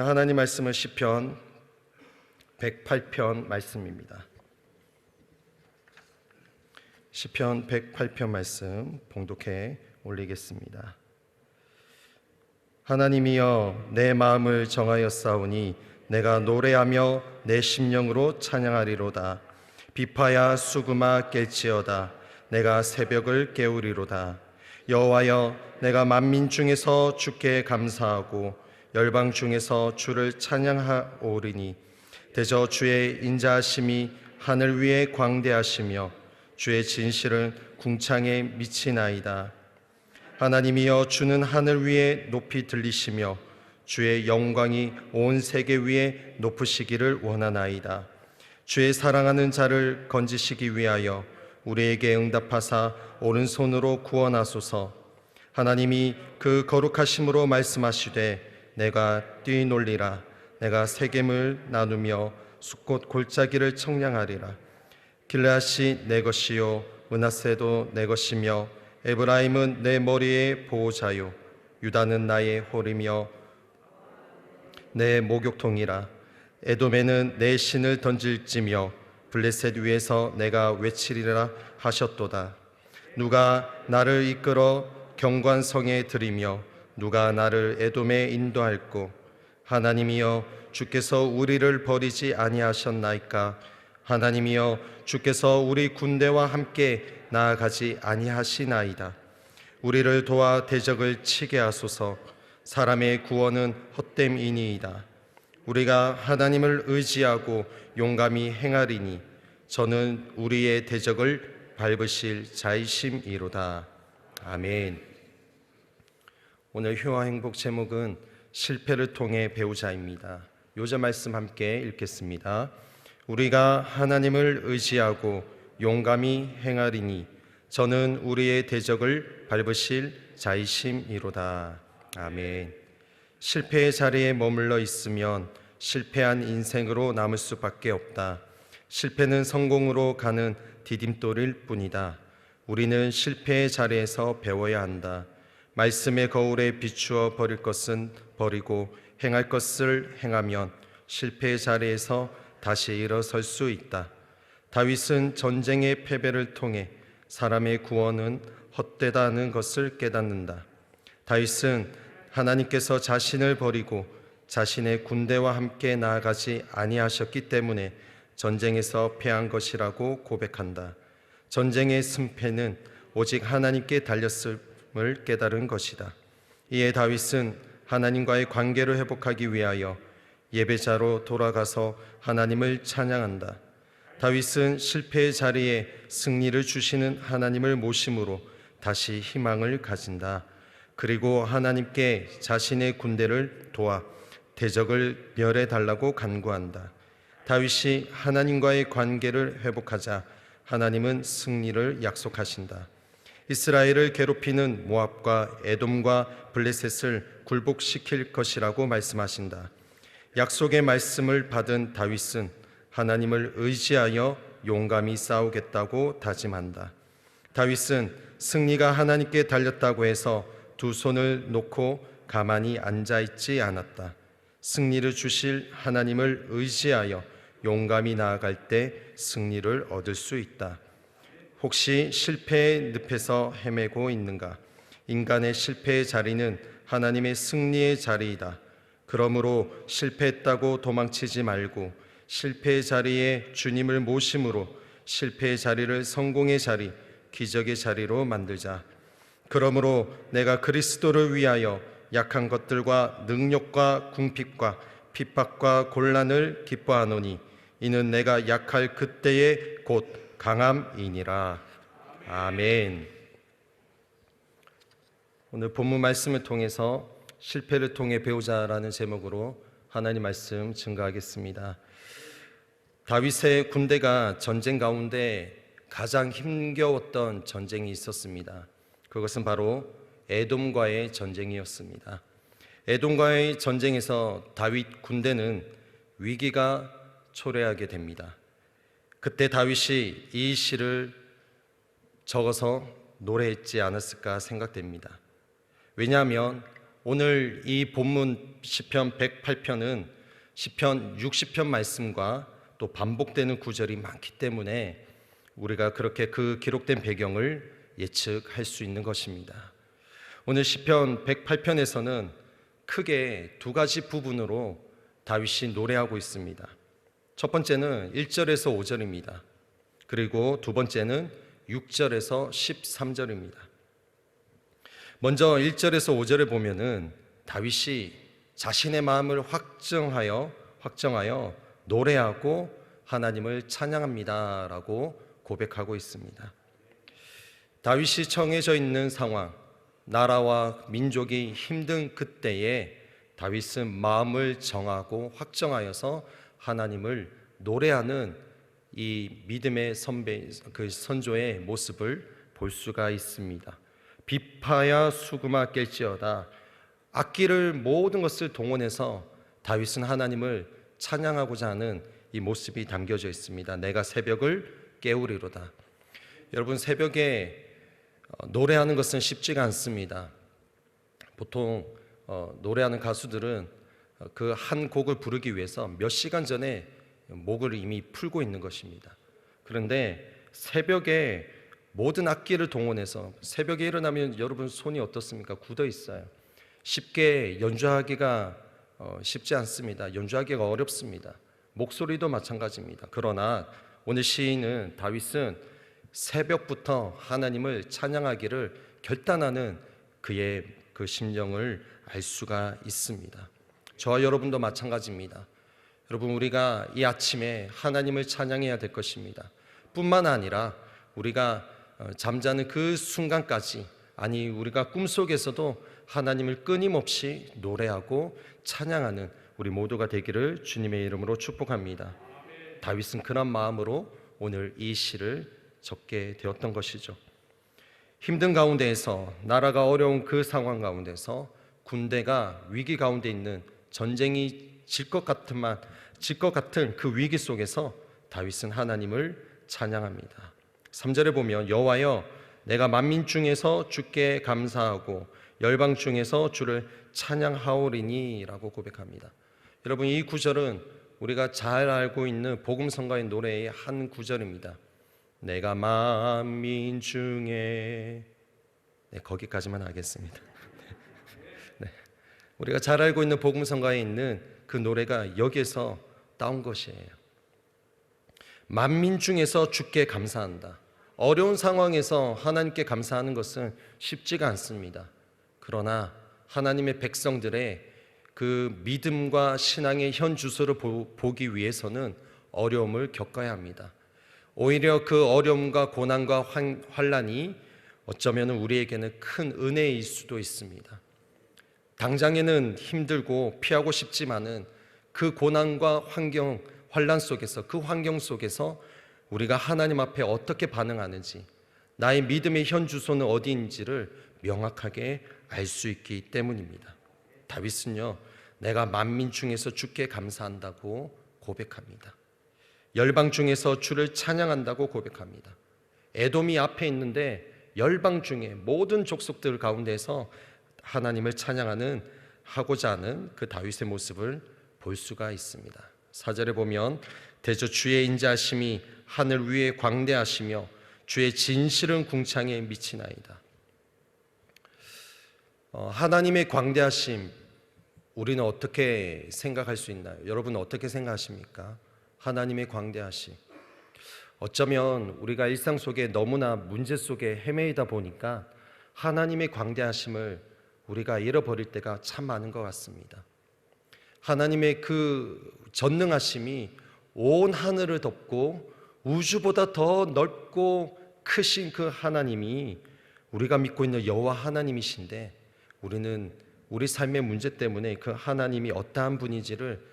하나님 말씀은 시편 108편 말씀입니다. 시편 108편 말씀 봉독해 올리겠습니다. 하나님이여 내 마음을 정하였사오니 내가 노래하며 내 심령으로 찬양하리로다. 비파야 수금아 깰지어다. 내가 새벽을 깨우리로다. 여호와여 내가 만민 중에서 주께 감사하고 열방 중에서 주를 찬양하오리니 대저 주의 인자하심이 하늘 위에 광대하시며 주의 진실은 궁창에 미치나이다. 하나님이여 주는 하늘 위에 높이 들리시며 주의 영광이 온 세계 위에 높으시기를 원하나이다. 주의 사랑하는 자를 건지시기 위하여 우리에게 응답하사 오른손으로 구원하소서. 하나님이 그 거룩하심으로 말씀하시되 내가 뛰놀리라. 내가 세겜을 나누며 숫꽃 골짜기를 청량하리라. 길라시 내 것이요 은하세도 내 것이며 에브라임은 내 머리의 보호자요 유다는 나의 홀이며 내 목욕통이라. 에돔에는 내 신을 던질지며 블레셋 위에서 내가 외치리라 하셨도다. 누가 나를 이끌어 경관성에 들이며 누가 나를 에돔에 인도할꼬? 하나님이여 주께서 우리를 버리지 아니하셨나이까? 하나님이여 주께서 우리 군대와 함께 나아가지 아니하시나이다. 우리를 도와 대적을 치게 하소서. 사람의 구원은 헛됨이니이다. 우리가 하나님을 의지하고 용감히 행하리니 저는 우리의 대적을 밟으실 자이심이로다. 아멘 오늘 효와 행복 제목은 실패를 통해 배우자입니다. 요자 말씀 함께 읽겠습니다. 우리가 하나님을 의지하고 용감히 행하리니 저는 우리의 대적을 밟으실 자이심이로다. 아멘. 실패의 자리에 머물러 있으면 실패한 인생으로 남을 수밖에 없다. 실패는 성공으로 가는 디딤돌일 뿐이다. 우리는 실패의 자리에서 배워야 한다. 말씀의 거울에 비추어 버릴 것은 버리고 행할 것을 행하면 실패의 자리에서 다시 일어설 수 있다. 다윗은 전쟁의 패배를 통해 사람의 구원은 헛되다는 것을 깨닫는다. 다윗은 하나님께서 자신을 버리고 자신의 군대와 함께 나아가지 아니하셨기 때문에 전쟁에서 패한 것이라고 고백한다. 전쟁의 승패는 오직 하나님께 달렸을 을 깨달은 것이다. 이에 다윗은 하나님과의 관계를 회복하기 위하여 예배자로 돌아가서 하나님을 찬양한다. 다윗은 실패의 자리에 승리를 주시는 하나님을 모심으로 다시 희망을 가진다. 그리고 하나님께 자신의 군대를 도와 대적을 멸해 달라고 간구한다. 다윗이 하나님과의 관계를 회복하자 하나님은 승리를 약속하신다. 이스라엘을 괴롭히는 모압과 에돔과 블레셋을 굴복시킬 것이라고 말씀하신다. 약속의 말씀을 받은 다윗은 하나님을 의지하여 용감히 싸우겠다고 다짐한다. 다윗은 승리가 하나님께 달렸다고 해서 두 손을 놓고 가만히 앉아 있지 않았다. 승리를 주실 하나님을 의지하여 용감히 나아갈 때 승리를 얻을 수 있다. 혹시 실패의 늪에서 헤매고 있는가? 인간의 실패의 자리는 하나님의 승리의 자리이다. 그러므로 실패했다고 도망치지 말고 실패의 자리에 주님을 모심으로 실패의 자리를 성공의 자리, 기적의 자리로 만들자. 그러므로 내가 그리스도를 위하여 약한 것들과 능력과 궁핍과 핍박과 곤란을 기뻐하노니 이는 내가 약할 그때에 곧 강함이니라. 아멘. 오늘 본문 말씀을 통해서 실패를 통해 배우자라는 제목으로 하나님 말씀 증가하겠습니다. 다윗의 군대가 전쟁 가운데 가장 힘겨웠던 전쟁이 있었습니다. 그것은 바로 에돔과의 전쟁이었습니다. 에돔과의 전쟁에서 다윗 군대는 위기가 초래하게 됩니다. 그때 다윗이 이 시를 적어서 노래했지 않았을까 생각됩니다. 왜냐하면 오늘 이 본문 시편 108편은 시편 60편 말씀과 또 반복되는 구절이 많기 때문에 우리가 그렇게 그 기록된 배경을 예측할 수 있는 것입니다. 오늘 시편 108편에서는 크게 두 가지 부분으로 다윗이 노래하고 있습니다. 첫 번째는 1절에서 5절입니다. 그리고 두 번째는 6절에서 13절입니다. 먼저 1절에서 5절에 보면은 다윗이 자신의 마음을 확정하여 확정하여 노래하고 하나님을 찬양합니다라고 고백하고 있습니다. 다윗이 청해져 있는 상황, 나라와 민족이 힘든 그때에 다윗은 마음을 정하고 확정하여서 하나님을 노래하는 이 믿음의 선배 그 선조의 모습을 볼 수가 있습니다. 비파야 수구마 깰지어다 악기를 모든 것을 동원해서 다윗은 하나님을 찬양하고자 하는 이 모습이 담겨져 있습니다. 내가 새벽을 깨우리로다. 여러분 새벽에 어, 노래하는 것은 쉽지가 않습니다. 보통 어, 노래하는 가수들은 그 한 곡을 부르기 위해서 몇 시간 전에 목을 이미 풀고 있는 것입니다. 그런데 새벽에 모든 악기를 동원해서 새벽에 일어나면 여러분 손이 어떻습니까? 굳어 있어요. 쉽게 연주하기가 어, 쉽지 않습니다. 연주하기가 어렵습니다. 목소리도 마찬가지입니다. 그러나 오늘 시인은 다윗은 새벽부터 하나님을 찬양하기를 결단하는 그의 그 심령을 알 수가 있습니다. 저와 여러분도 마찬가지입니다. 여러분 우리가 이 아침에 하나님을 찬양해야 될 것입니다. 뿐만 아니라 우리가 어, 잠자는 그 순간까지 아니 우리가 꿈속에서도 하나님을 끊임없이 노래하고 찬양하는 우리 모두가 되기를 주님의 이름으로 축복합니다. 다윗은 그런 마음으로 오늘 이 시를 적게 되었던 것이죠. 힘든 가운데에서 나라가 어려운 그 상황 가운데서 군대가 위기 가운데 있는 전쟁이 질 것 같은만 질 것 같은 그 위기 속에서 다윗은 하나님을 찬양합니다. 3절에 보면 여호와여 내가 만민 중에서 주께 감사하고 열방 중에서 주를 찬양하오리니라고 고백합니다. 여러분 이 구절은 우리가 잘 알고 있는 복음 성가의 노래의 한 구절입니다. 내가 만민 중에 네, 거기까지만 하겠습니다. 네. 우리가 잘 알고 있는 복음성가에 있는 그 노래가 여기에서 따온 것이에요. 만민 중에서 주께 감사한다. 어려운 상황에서 하나님께 감사하는 것은 쉽지가 않습니다. 그러나 하나님의 백성들의 그 믿음과 신앙의 현 주소를 보기 위해서는 어려움을 겪어야 합니다. 오히려 그 어려움과 고난과 환란이 어쩌면 우리에게는 큰 은혜일 수도 있습니다. 당장에는 힘들고 피하고 싶지만은 그 고난과 환경 환란 속에서 그 환경 속에서 우리가 하나님 앞에 어떻게 반응하는지 나의 믿음의 현 주소는 어디인지를 명확하게 알 수 있기 때문입니다. 다윗은요, 내가 만민 중에서 주께 감사한다고 고백합니다. 열방 중에서 주를 찬양한다고 고백합니다. 에돔이 앞에 있는데 열방 중에 모든 족속들 가운데서 하나님을 찬양하는 하고자 하는 그 다윗의 모습을 볼 수가 있습니다. 사절에 보면 대저 주의 인자하심이 하늘 위에 광대하시며 주의 진실은 궁창에 미치나이다. 어, 하나님의 광대하심 우리는 어떻게 생각할 수 있나요? 여러분 어떻게 생각하십니까? 하나님의 광대하심. 어쩌면 우리가 일상 속에 너무나 문제 속에 헤매이다 보니까 하나님의 광대하심을 우리가 잃어버릴 때가 참 많은 것 같습니다. 하나님의 그 전능하심이 온 하늘을 덮고 우주보다 더 넓고 크신 그 하나님이 우리가 믿고 있는 여호와 하나님이신데 우리는 우리 삶의 문제 때문에 그 하나님이 어떠한 분인지를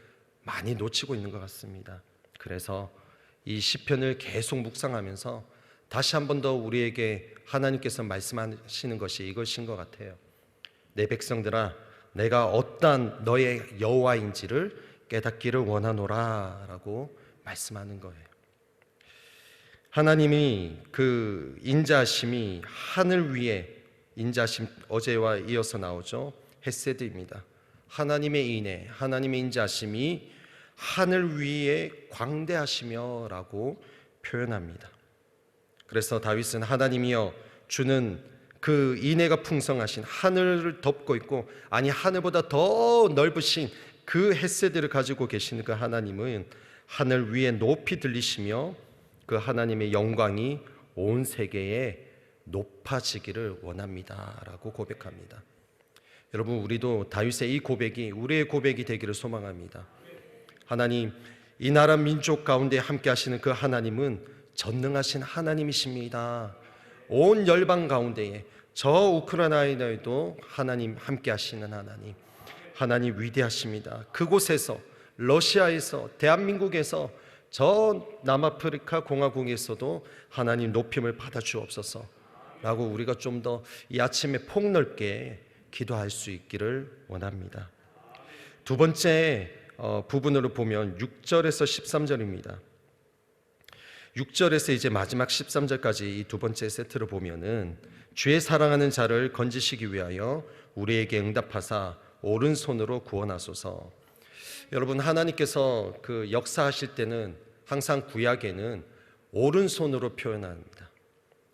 많이 놓치고 있는 것 같습니다. 그래서 이 시편을 계속 묵상하면서 다시 한 번 더 우리에게 하나님께서 말씀하시는 것이 이것인 것 같아요. 내 백성들아, 내가 어떠한 너의 여호와인지를 깨닫기를 원하노라라고 말씀하는 거예요. 하나님이 그 인자심이 하늘 위에 인자심 어제와 이어서 나오죠. 헤세드입니다. 하나님의 인애, 하나님의 인자심이 하늘 위에 광대하시며라고 표현합니다. 그래서 다윗은 하나님이여 주는 그 인애가 풍성하신 하늘을 덮고 있고 아니 하늘보다 더 넓으신 그 햇새들을 가지고 계시는 그 하나님은 하늘 위에 높이 들리시며 그 하나님의 영광이 온 세계에 높아지기를 원합니다라고 고백합니다. 여러분 우리도 다윗의 이 고백이 우리의 고백이 되기를 소망합니다. 하나님 이 나라 민족 가운데 함께 하시는 그 하나님은 전능하신 하나님이십니다. 온 열방 가운데에 저 우크라이나에도 하나님 함께 하시는 하나님. 하나님 위대하십니다. 그곳에서 러시아에서 대한민국에서 저 남아프리카 공화국에서도 하나님 높임을 받아 주옵소서 라고 우리가 좀 더 이 아침에 폭넓게 기도할 수 있기를 원합니다. 두 번째 어, 부분으로 보면 6절에서 13절입니다. 6절에서 이제 마지막 13절까지 이 두 번째 세트를 보면은 주의 사랑하는 자를 건지시기 위하여 우리에게 응답하사 오른손으로 구원하소서. 여러분 하나님께서 그 역사하실 때는 항상 구약에는 오른손으로 표현합니다.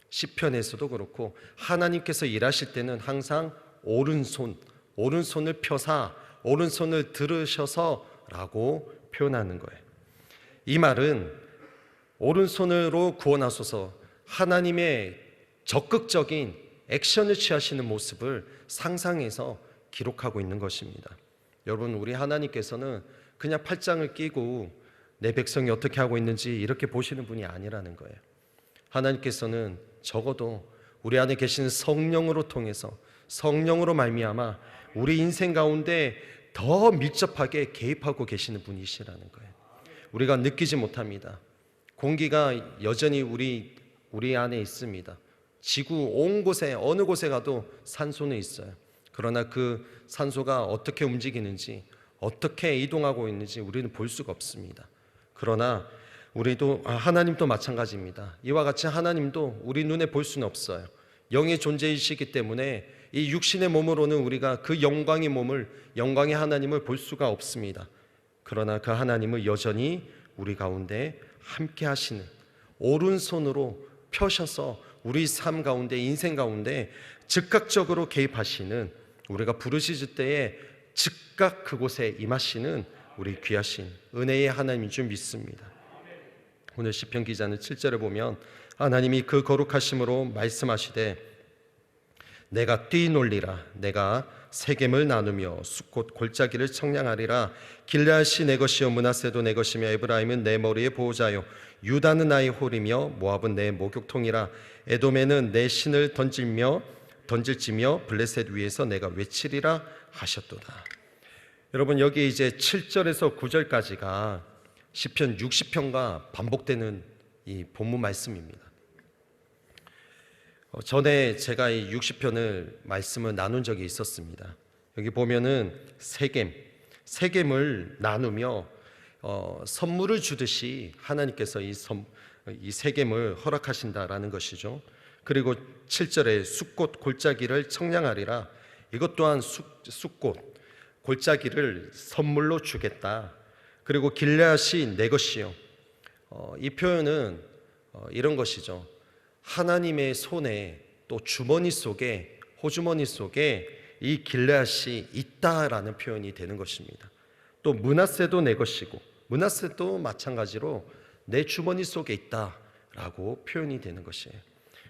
시편에서도 그렇고 하나님께서 일하실 때는 항상 오른손, 오른손을 펴사 오른손을 들으셔서라고 표현하는 거예요. 이 말은 오른손으로 구원하소서 하나님의 적극적인 액션을 취하시는 모습을 상상해서 기록하고 있는 것입니다. 여러분, 우리 하나님께서는 그냥 팔짱을 끼고 내 백성이 어떻게 하고 있는지 이렇게 보시는 분이 아니라는 거예요. 하나님께서는 적어도 우리 안에 계신 성령으로 통해서 성령으로 말미암아 우리 인생 가운데 더 밀접하게 개입하고 계시는 분이시라는 거예요. 우리가 느끼지 못합니다. 공기가 여전히 우리 우리 안에 있습니다. 지구 온 곳에 어느 곳에 가도 산소는 있어요. 그러나 그 산소가 어떻게 움직이는지 어떻게 이동하고 있는지 우리는 볼 수가 없습니다. 그러나 우리도 아, 하나님도 마찬가지입니다. 이와 같이 하나님도 우리 눈에 볼 수는 없어요. 영의 존재이시기 때문에 이 육신의 몸으로는 우리가 그 영광의 몸을 영광의 하나님을 볼 수가 없습니다. 그러나 그 하나님을 여전히 우리 가운데 함께 하시는 오른손으로 펴셔서 우리 삶 가운데 인생 가운데 즉각적으로 개입하시는 우리가 부르짖을 때에 즉각 그곳에 임하시는 우리 귀하신 은혜의 하나님인 줄 믿습니다. 오늘 시편 기자는 7절에 보면 하나님이 그 거룩하심으로 말씀하시되 내가 뛰놀리라 내가 세겜을 나누며 숫곳 골짜기를 청량하리라 길라시 내 것이요 문하세도 내 것이며 에브라임은 내 머리의 보호자요 유다는 나의 홀이며 모압은 내 목욕통이라 에돔에는 내 신을 던질며 던질지며 블레셋 위에서 내가 외치리라 하셨도다. 여러분 여기 이제 7절에서 9절까지가 시편 60편과 반복되는 이 본문 말씀입니다. 어, 전에 제가 이 60편을 말씀을 나눈 적이 있었습니다. 여기 보면은 세겜, 세겜을 나누며 어, 선물을 주듯이 하나님께서 이, 선, 이 세겜을 허락하신다라는 것이죠. 그리고 7절에 숫꽃 골짜기를 청량하리라. 이것 또한 숫, 숫꽃 골짜기를 선물로 주겠다. 그리고 길앗이 내 것이요. 어, 이 표현은 어, 이런 것이죠. 하나님의 손에 또 주머니 속에 호주머니 속에 이 길앗이 있다라는 표현이 되는 것입니다. 또 문하세도 내 것이고 문하세도 마찬가지로 내 주머니 속에 있다라고 표현이 되는 것이에요.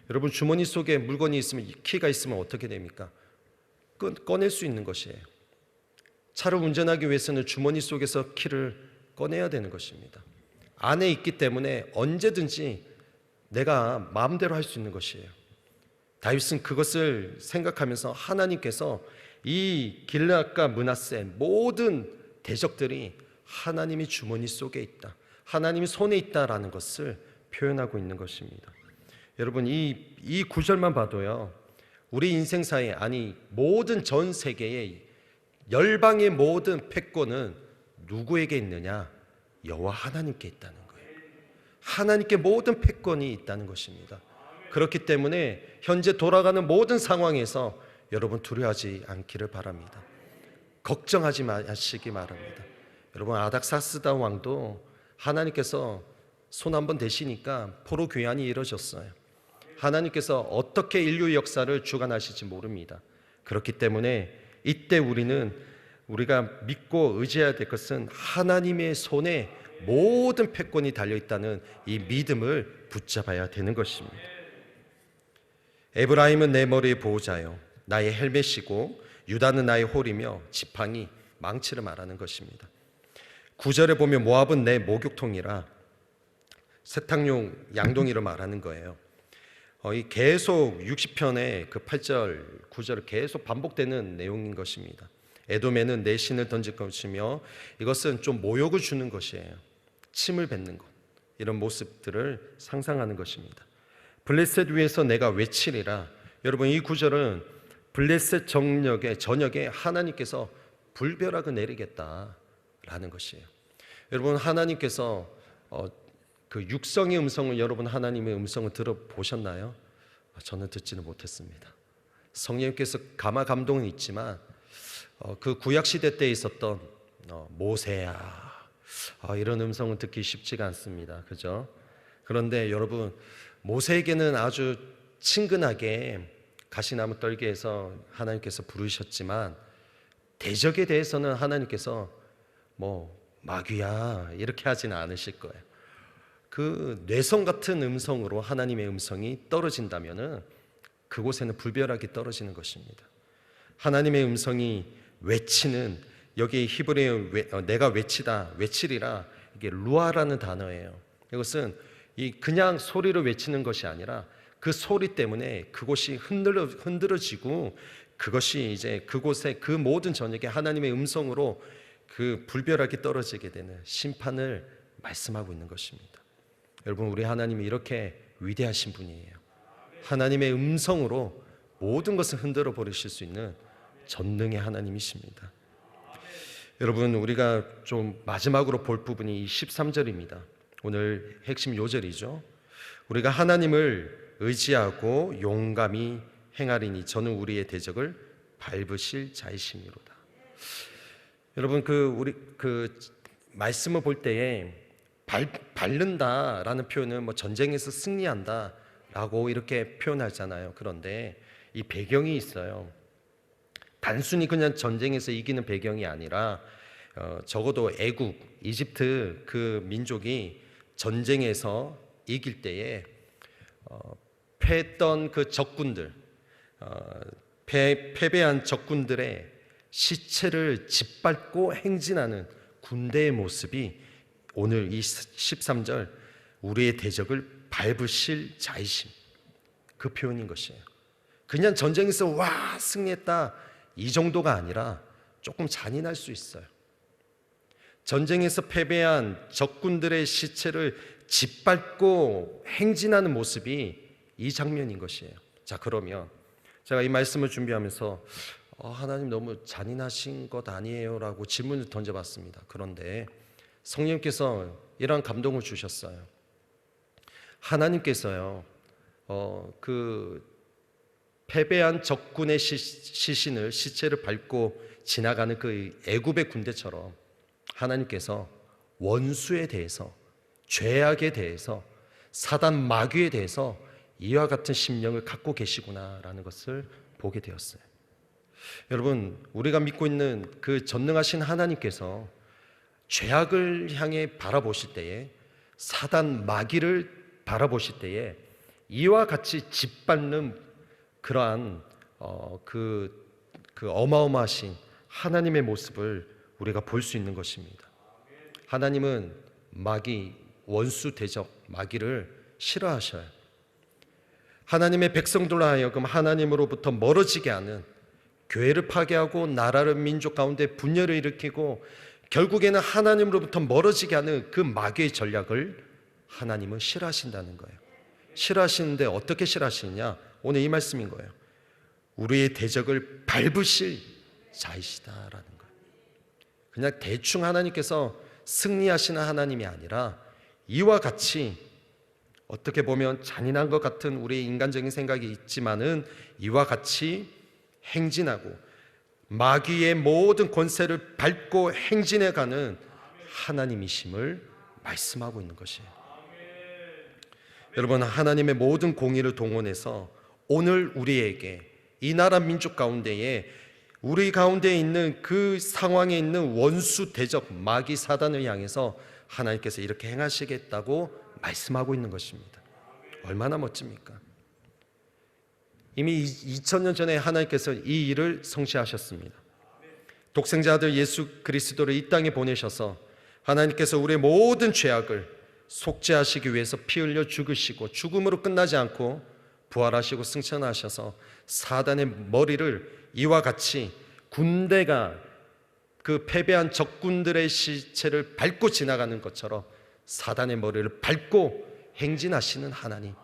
여러분 주머니 속에 물건이 있으면 키가 있으면 어떻게 됩니까? 꺼낼 수 있는 것이에요. 차를 운전하기 위해서는 주머니 속에서 키를 꺼내야 되는 것입니다. 안에 있기 때문에 언제든지 내가 마음대로 할 수 있는 것이에요. 다윗은 그것을 생각하면서 하나님께서 이 길앗과 문하세 모든 대적들이 하나님이 주머니 속에 있다. 하나님이 손에 있다라는 것을 표현하고 있는 것입니다. 여러분 이, 이 구절만 봐도요. 우리 인생사에 아니 모든 전 세계의 열방의 모든 패권은 누구에게 있느냐? 여호와 하나님께 있다는. 하나님께 모든 패권이 있다는 것입니다. 그렇기 때문에 현재 돌아가는 모든 상황에서 여러분 두려워하지 않기를 바랍니다. 걱정하지 마시기 바랍니다. 여러분 아닥사스다 왕도 하나님께서 손 한 번 대시니까 포로 귀환이 이루어졌어요. 하나님께서 어떻게 인류 역사를 주관하실지 모릅니다. 그렇기 때문에 이때 우리는 우리가 믿고 의지해야 될 것은 하나님의 손에 모든 패권이 달려 있다는 이 믿음을 붙잡아야 되는 것입니다. 에브라임은 내 머리의 보호자요 나의 헬멧이고 유다는 나의 홀이며 지팡이 망치를 말하는 것입니다. 구절에 보면 모압은 내 목욕통이라 세탁용 양동이를 말하는 거예요. 어, 이 계속 60편의 그 8절, 9절 계속 반복되는 내용인 것입니다. 에돔에는 내 신을 던질 것이며 이것은 좀 모욕을 주는 것이에요. 침을 뱉는 것. 이런 모습들을 상상하는 것입니다. 블레셋 위에서 내가 외치리라. 여러분 이 구절은 블레셋 정력에 저녁에 하나님께서 불벼락을 내리겠다라는 것이에요. 여러분 하나님께서 어, 그 육성의 음성을 여러분 하나님의 음성을 들어보셨나요? 저는 듣지는 못했습니다. 성령께서 감화 감동은 있지만 어, 그 구약 시대 때 있었던 어, 모세야 아, 이런 음성은 듣기 쉽지가 않습니다. 그죠? 그런데 여러분 모세에게는 아주 친근하게 가시나무 떨기에서 하나님께서 부르셨지만 대적에 대해서는 하나님께서 뭐 마귀야 이렇게 하지는 않으실 거예요. 그 뇌성 같은 음성으로 하나님의 음성이 떨어진다면은 그곳에는 불벼락이 떨어지는 것입니다. 하나님의 음성이 외치는 여기 히브리어 외- 어, 내가 외치다 외치리라 이게 루아라는 단어예요. 이것은 이 그냥 소리로 외치는 것이 아니라 그 소리 때문에 그곳이 흔들어 흔들어지고 그것이 이제 그곳에 그 모든 저녁에 하나님의 음성으로 그 불벼락이 떨어지게 되는 심판을 말씀하고 있는 것입니다. 여러분 우리 하나님이 이렇게 위대하신 분이에요. 하나님의 음성으로 모든 것을 흔들어 버리실 수 있는 전능의 하나님이십니다. 여러분 우리가 좀 마지막으로 볼 부분이 이 13절입니다. 오늘 핵심 요절이죠. 우리가 하나님을 의지하고 용감히 행하리니 저는 우리의 대적을 밟으실 자이심이로다. 여러분 그 우리 그 말씀을 볼 때에 발, 밟는다라는 표현은 뭐 전쟁에서 승리한다라고 이렇게 표현하잖아요. 그런데 이 배경이 있어요. 단순히 그냥 전쟁에서 이기는 배경이 아니라 어, 적어도 애국 이집트 그 민족이 전쟁에서 이길 때에 어, 패했던 그 적군들 어, 패, 패배한 적군들의 시체를 짓밟고 행진하는 군대의 모습이 오늘 이 13절 우리의 대적을 밟으실 자이심 그 표현인 것이에요. 그냥 전쟁에서 와 승리했다 이 정도가 아니라 조금 잔인할 수 있어요. 전쟁에서 패배한 적군들의 시체를 짓밟고 행진하는 모습이 이 장면인 것이에요. 자 그러면 제가 이 말씀을 준비하면서 어, 하나님 너무 잔인하신 것 아니에요라고 질문을 던져봤습니다. 그런데 성령께서 이러한 감동을 주셨어요. 하나님께서요, 어, 그 패배한 적군의 시, 시신을 시체를 밟고 지나가는 그 애굽의 군대처럼 하나님께서 원수에 대해서 죄악에 대해서 사단 마귀에 대해서 이와 같은 심령을 갖고 계시구나라는 것을 보게 되었어요. 여러분, 우리가 믿고 있는 그 전능하신 하나님께서 죄악을 향해 바라보실 때에 사단 마귀를 바라보실 때에 이와 같이 짓밟는 그러한 어, 그, 그 어마어마하신 하나님의 모습을 우리가 볼 수 있는 것입니다. 하나님은 마귀 원수 대적 마귀를 싫어하셔요. 하나님의 백성들로 하여금 하나님으로부터 멀어지게 하는 교회를 파괴하고 나라를 민족 가운데 분열을 일으키고 결국에는 하나님으로부터 멀어지게 하는 그 마귀의 전략을 하나님은 싫어하신다는 거예요. 싫어하시는데 어떻게 싫어하시느냐? 오늘 이 말씀인 거예요. 우리의 대적을 밟으실 자이시다라는 거예요. 그냥 대충 하나님께서 승리하시는 하나님이 아니라 이와 같이 어떻게 보면 잔인한 것 같은 우리의 인간적인 생각이 있지만은 이와 같이 행진하고 마귀의 모든 권세를 밟고 행진해 가는 하나님이심을 말씀하고 있는 것이에요. 여러분 하나님의 모든 공의를 동원해서 오늘 우리에게 이 나라 민족 가운데에 우리 가운데 있는 그 상황에 있는 원수 대적 마귀 사단을 향해서 하나님께서 이렇게 행하시겠다고 말씀하고 있는 것입니다. 얼마나 멋집니까? 이미 2000년 전에 하나님께서 이 일을 성취하셨습니다. 독생자 아들 예수 그리스도를 이 땅에 보내셔서 하나님께서 우리의 모든 죄악을 속죄하시기 위해서 피 흘려 죽으시고 죽음으로 끝나지 않고 부활하시고 승천하셔서 사단의 머리를 이와 같이 군대가 그 패배한 적군들의 시체를 밟고 지나가는 것처럼 사단의 머리를 밟고 행진하시는 하나님.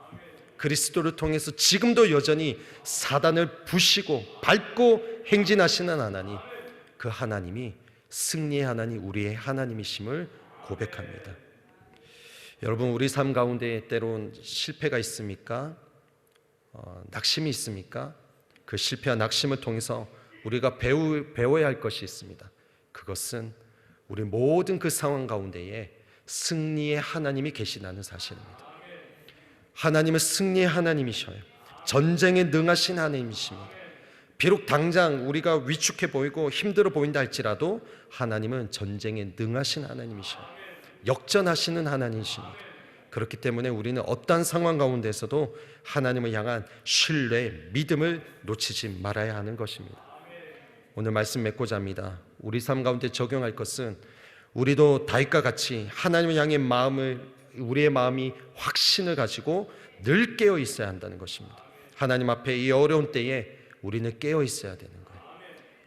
그리스도를 통해서 지금도 여전히 사단을 부시고 밟고 행진하시는 하나님. 그 하나님이 승리의 하나님, 우리의 하나님이심을 고백합니다. 여러분, 우리 삶 가운데 때론 실패가 있습니까? 어, 낙심이 있습니까? 그 실패와 낙심을 통해서 우리가 배우, 배워야 할 것이 있습니다. 그것은 우리 모든 그 상황 가운데에 승리의 하나님이 계시다는 사실입니다. 하나님은 승리의 하나님이셔요. 전쟁에 능하신 하나님이십니다. 비록 당장 우리가 위축해 보이고 힘들어 보인다 할지라도 하나님은 전쟁에 능하신 하나님이셔요. 역전하시는 하나님이십니다. 그렇기 때문에 우리는 어떠한 상황 가운데서도 하나님을 향한 신뢰, 믿음을 놓치지 말아야 하는 것입니다. 오늘 말씀 맺고자 합니다. 우리 삶 가운데 적용할 것은 우리도 다윗과 같이 하나님을 향해 마음을 우리의 마음이 확신을 가지고 늘 깨어 있어야 한다는 것입니다. 하나님 앞에 이 어려운 때에 우리는 깨어 있어야 되는 거예요.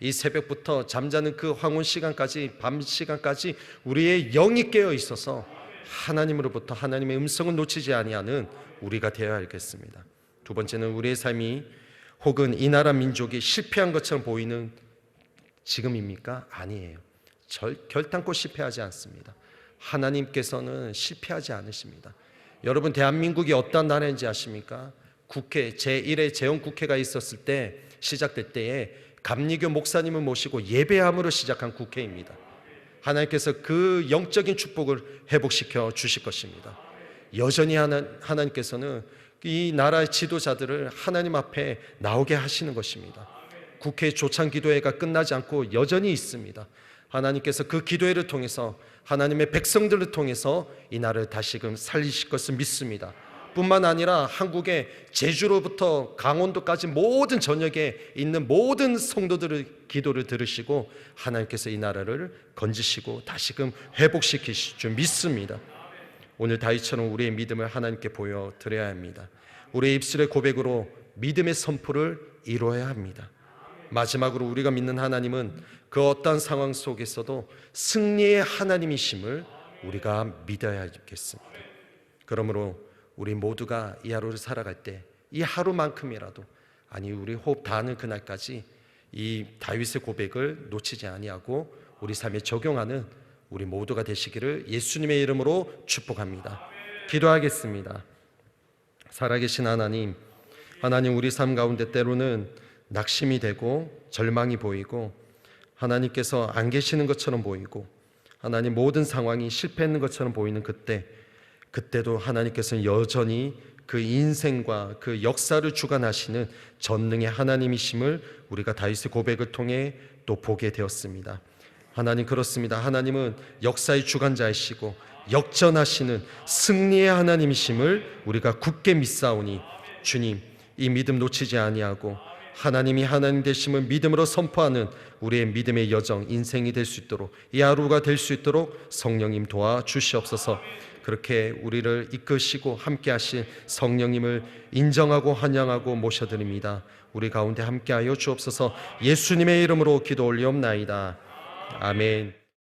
이 새벽부터 잠자는 그 황혼 시간까지 밤 시간까지 우리의 영이 깨어 있어서 하나님으로부터 하나님의 음성을 놓치지 아니하는 우리가 되어야 하겠습니다. 두 번째는 우리의 삶이 혹은 이 나라 민족이 실패한 것처럼 보이는 지금입니까? 아니에요. 절, 결단코 실패하지 않습니다. 하나님께서는 실패하지 않으십니다. 여러분 대한민국이 어떤 나라인지 아십니까? 국회 제1회 재헌 국회가 있었을 때 시작될 때에 감리교 목사님을 모시고 예배함으로 시작한 국회입니다. 하나님께서 그 영적인 축복을 회복시켜 주실 것입니다. 여전히 하나, 하나님께서는 이 나라의 지도자들을 하나님 앞에 나오게 하시는 것입니다. 국회 조찬 기도회가 끝나지 않고 여전히 있습니다. 하나님께서 그 기도회를 통해서 하나님의 백성들을 통해서 이 나라를 다시금 살리실 것을 믿습니다. 뿐만 아니라 한국의 제주로부터 강원도까지 모든 전역에 있는 모든 성도들의 기도를 들으시고 하나님께서 이 나라를 건지시고 다시금 회복시키실 줄 믿습니다. 오늘 다윗처럼 우리의 믿음을 하나님께 보여 드려야 합니다. 우리의 입술의 고백으로 믿음의 선포를 이루어야 합니다. 마지막으로 우리가 믿는 하나님은 그 어떠한 상황 속에서도 승리의 하나님이심을 우리가 믿어야 겠습니다. 그러므로 우리 모두가 이 하루를 살아갈 때 이 하루만큼이라도 아니 우리 호흡 다하는 그날까지 이 다윗의 고백을 놓치지 아니하고 우리 삶에 적용하는 우리 모두가 되시기를 예수님의 이름으로 축복합니다. 기도하겠습니다. 살아계신 하나님, 하나님 우리 삶 가운데 때로는 낙심이 되고 절망이 보이고 하나님께서 안 계시는 것처럼 보이고 하나님 모든 상황이 실패했는 것처럼 보이는 그때 그때도 하나님께서는 여전히 그 인생과 그 역사를 주관하시는 전능의 하나님이심을 우리가 다윗의 고백을 통해 또 보게 되었습니다. 하나님 그렇습니다. 하나님은 역사의 주관자이시고 역전하시는 승리의 하나님이심을 우리가 굳게 믿사오니 주님 이 믿음 놓치지 아니하고 하나님이 하나님 되심을 믿음으로 선포하는 우리의 믿음의 여정 인생이 될 수 있도록 이 하루가 될 수 있도록 성령님 도와 주시옵소서. 그렇게 우리를 이끄시고 함께 하실 성령님을 인정하고 환영하고 모셔드립니다. 우리 가운데 함께하여 주옵소서 예수님의 이름으로 기도 올리옵나이다. 아멘.